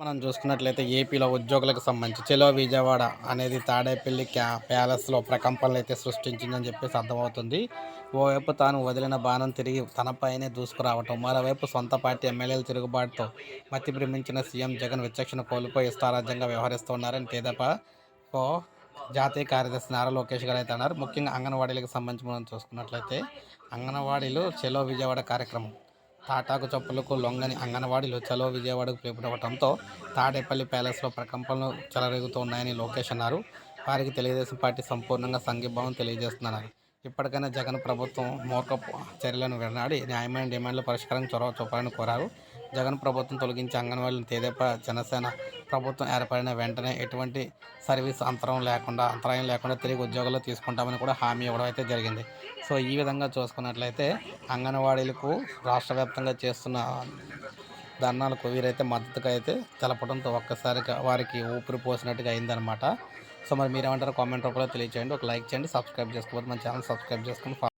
మనం చూసుకున్నట్లయితే ఏపీలో ఉద్యోగులకు సంబంధించి చెలో విజయవాడ అనేది తాడేపల్లి క్యా ప్యాలెస్లో ప్రకంపనలు అయితే సృష్టించిందని చెప్పేసి అర్థమవుతుంది. ఓవైపు తాను వదిలిన బాణం తిరిగి తనపైనే దూసుకురావటం మరోవైపు సొంత పార్టీ ఎమ్మెల్యేల తిరుగుబాటుతో మతి భ్రమించిన సీఎం జగన్ విచక్షణ కోల్పోయి ఇష్టారాజ్యంగా వ్యవహరిస్తున్నారని తెదేపా ఓ జాతీయ కార్యదర్శి నారా లోకేష్ గారు అయితే అన్నారు. ముఖ్యంగా అంగన్వాడీలకు సంబంధించి మనం చూసుకున్నట్లయితే అంగన్వాడీలు చెలో విజయవాడ కార్యక్రమం తాటాకు చప్పులకు లొంగని అంగన్వాడీలు చలో విజయవాడకు పిలుపునవడంతో తాడేపల్లి ప్యాలెస్లో ప్రకంపనలు చెలరేగుతున్నాయని లోకేష్ అన్నారు. వారికి తెలుగుదేశం పార్టీ సంపూర్ణంగా సంఘీభావం తెలియజేస్తున్నారు ఇప్పటికైనా జగన్ ప్రభుత్వం మోకపు చర్యలను విడనాడి న్యాయమైన డిమాండ్ల పరిష్కారం చొరవ చూపాలని కోరారు. జగన్ ప్రభుత్వం తొలగించి అంగన్వాడీలను తేదేప జనసేన ప్రభుత్వం ఏర్పడిన వెంటనే ఎటువంటి సర్వీస్ అంతరం లేకుండా అంతరాయం లేకుండా తిరిగి ఉద్యోగాల్లో తీసుకుంటామని కూడా హామీ ఇవ్వడం అయితే జరిగింది. సో ఈ విధంగా చూసుకున్నట్లయితే అంగన్వాడీలకు రాష్ట్ర వ్యాప్తంగా చేస్తున్న ధర్నాలకు వీరైతే మద్దతుగా అయితే తెలపడంతో ఒక్కసారిగా వారికి ఊపిరి పోసినట్టుగా అయిందనమాట సో మరి మీరేమంటారు కామెంట్ రూపంలో తెలియచేయండి. ఒక లైక్ చేయండి సబ్స్క్రైబ్ చేసుకోవద్దు. మన ఛానల్ సబ్స్క్రైబ్ చేసుకుని